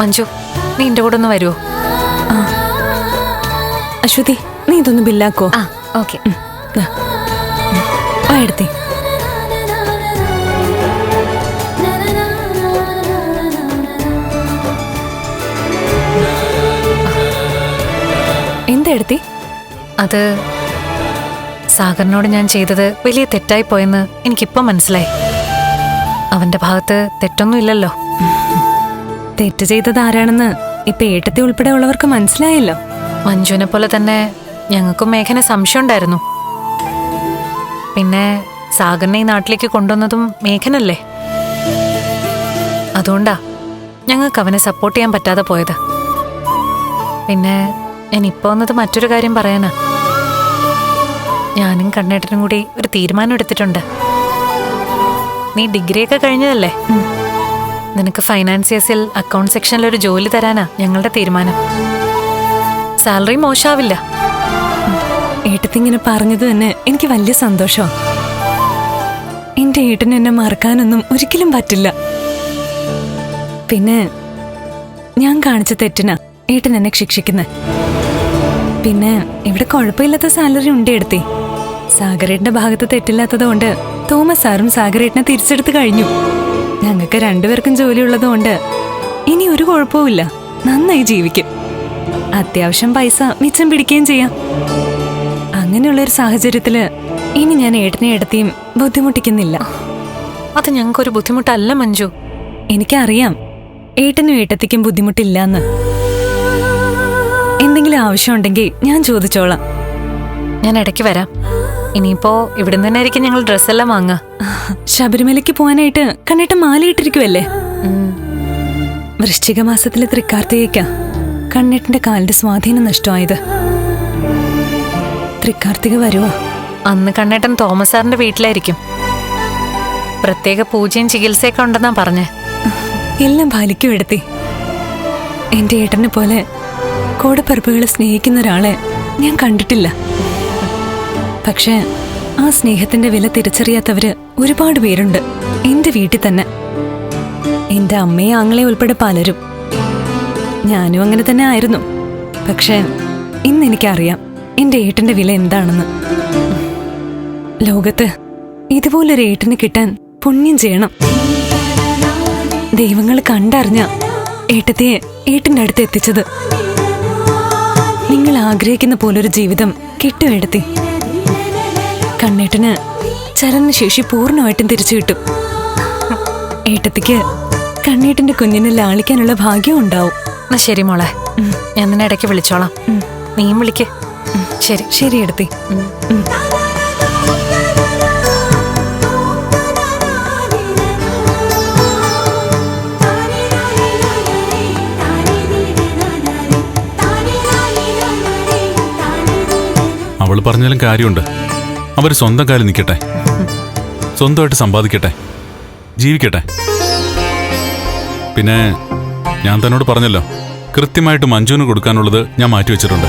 മഞ്ജു നീ എന്റെ കൂടെ ഒന്ന് വരുമോ അശ്വതി നീ ഇതൊന്ന് ബില്ലാക്കോ? ആ ഓക്കെ. ആ എടുത്തേ. എന്തെടുത്തി അത് സാഗറിനോട് ഞാൻ ചെയ്തത് വലിയ തെറ്റായി പോയെന്ന് എനിക്കിപ്പം മനസ്സിലായി. അവന്റെ ഭാഗത്ത് തെറ്റൊന്നും ഇല്ലല്ലോ. തെറ്റ് ചെയ്തത് ആരാണെന്ന് ഇപ്പൊ ഏട്ടത്തി ഉൾപ്പെടെ ഉള്ളവർക്ക് മനസ്സിലായല്ലോ. മഞ്ജുവിനെ പോലെ തന്നെ ഞങ്ങൾക്കും മേഘന സംശയം ഉണ്ടായിരുന്നു. പിന്നെ സാഗറിനെ ഈ നാട്ടിലേക്ക് കൊണ്ടുവന്നതും മേഘനല്ലേ? അതുകൊണ്ടാ ഞങ്ങൾക്ക് അവനെ സപ്പോർട്ട് ചെയ്യാൻ പറ്റാതെ പോയത്. പിന്നെ ഞാൻ ഇപ്പോൾ വന്നത് മറ്റൊരു കാര്യം പറയാനാ. ഞാനും കണ്ണേട്ടനും കൂടി ഒരു തീരുമാനം എടുത്തിട്ടുണ്ട്. നീ ഡിഗ്രിയൊക്കെ കഴിഞ്ഞതല്ലേ? നിനക്ക് ഫൈനാൻസിയേഴ്സിൽ അക്കൗണ്ട് സെക്ഷനിൽ ഒരു ജോലി തരാനാ ഞങ്ങളുടെ തീരുമാനം. സാലറി മോശാവില്ല. ഏട്ടത്തിങ്ങനെ പറഞ്ഞത് തന്നെ എനിക്ക് വലിയ സന്തോഷം എന്റെ ഏട്ടന് എന്നെ മറക്കാനൊന്നും ഒരിക്കലും പറ്റില്ല. പിന്നെ ഞാൻ കാണിച്ച തെറ്റിനാ ഏട്ടൻ എന്നെ ശിക്ഷിക്കുന്നത് പിന്നെ ഇവിടെ കുഴപ്പമില്ലാത്ത സാലറി ഉണ്ട് എടുത്തി. സാഗരേട്ടന്റെ ഭാഗത്ത് തെറ്റില്ലാത്തത് കൊണ്ട് തോമസ് സാറും സാഗരേട്ടനെ തിരിച്ചെടുത്ത് കഴിഞ്ഞു. ഞങ്ങൾക്ക് രണ്ടുപേർക്കും ജോലി ഉള്ളതുകൊണ്ട് ഇനി ഒരു കുഴപ്പവുമില്ല. നന്നായി ജീവിക്കും. അത്യാവശ്യം പൈസ മിച്ചം പിടിക്കുകയും ചെയ്യാം. അങ്ങനെയുള്ള ഒരു സാഹചര്യത്തിൽ ഇനി ഞാൻ ഏട്ടനെ എടുത്തിയും ബുദ്ധിമുട്ടിക്കുന്നില്ല. അത് ഞങ്ങൾക്കൊരു ബുദ്ധിമുട്ടല്ല മഞ്ജു. എനിക്കറിയാം ഏട്ടനും ഏട്ടത്തിക്കും ബുദ്ധിമുട്ടില്ലാന്ന്. എന്തെങ്കിലും ആവശ്യമുണ്ടെങ്കിൽ ഞാൻ ചോദിച്ചോളാം. ഞാൻ ഇടയ്ക്ക് വരാം. ഇനിയിപ്പോ ഇവിടുന്ന് തന്നെ ആയിരിക്കും ഞങ്ങൾ ഡ്രസ്സെല്ലാം വാങ്ങുക. ശബരിമലയ്ക്ക് പോവാനായിട്ട് കണ്ണേട്ട മാലയിട്ടിരിക്കുവല്ലേ? വൃശ്ചിക മാസത്തിലെ തൃക്കാർത്തികയ്ക്ക കണ്ണേട്ടന്റെ കാലിന്റെ സ്വാധീനം നഷ്ടമായത്. തൃക്കാർത്തിക വരുവാ. അന്ന് കണ്ണേട്ടൻ തോമസ് സാറിന്റെ വീട്ടിലായിരിക്കും. പ്രത്യേക പൂജയും ചികിത്സയൊക്കെ ഉണ്ടെന്നാ പറഞ്ഞേ. എല്ലാം പാലിക്കും എടുത്തി. എന്റെ ഏട്ടനെ പോലെ കോടപ്പറപ്പുകളെ സ്നേഹിക്കുന്ന ഒരാളെ ഞാൻ കണ്ടിട്ടില്ല. പക്ഷേ ആ സ്നേഹത്തിന്റെ വില തിരിച്ചറിയാത്തവര് ഒരുപാട് പേരുണ്ട്. എന്റെ വീട്ടിൽ തന്നെ. എന്റെ അമ്മയെ ആങ്ങളെ ഉൾപ്പെടെ പലരും. ഞാനും അങ്ങനെ തന്നെ ആയിരുന്നു. പക്ഷേ ഇന്ന് എനിക്കറിയാം എന്റെ ഏട്ടന്റെ വില എന്താണെന്ന്. ലോകത്ത് ഇതുപോലൊരു ഏട്ടന് കിട്ടാൻ പുണ്യം ചെയ്യണം. ദൈവങ്ങൾ കണ്ടറിഞ്ഞ ഏട്ടത്തെ ഏട്ടന്റെ അടുത്ത് എത്തിച്ചത്. നിങ്ങൾ ആഗ്രഹിക്കുന്ന പോലൊരു ജീവിതം കിട്ടും ഏട്ടത്തി. കണ്ണേട്ടന് ചലനശേഷി പൂർണമായിട്ടും തിരിച്ചു കിട്ടും. ഏട്ടത്തിക്ക് കണ്ണേട്ടന്റെ കുഞ്ഞിനെ ലാളിക്കാനുള്ള ഭാഗ്യം ഉണ്ടാവും. എന്നാ ശരി മോളെ. ഞാൻ നിന്നെ ഇടയ്ക്ക് വിളിച്ചോളാം. നീയും വിളിക്ക്. ശരി. ശരി എടുത്തി. അവൾ പറഞ്ഞാലും കാര്യമുണ്ട്. അവർ സ്വന്തം കാലിൽ നിൽക്കട്ടെ. സ്വന്തമായിട്ട് സമ്പാദിക്കട്ടെ. ജീവിക്കട്ടെ. പിന്നെ ഞാൻ തന്നോട് പറഞ്ഞല്ലോ കൃത്യമായിട്ട് മഞ്ജുവിന് കൊടുക്കാനുള്ളത് ഞാൻ മാറ്റിവെച്ചിട്ടുണ്ട്.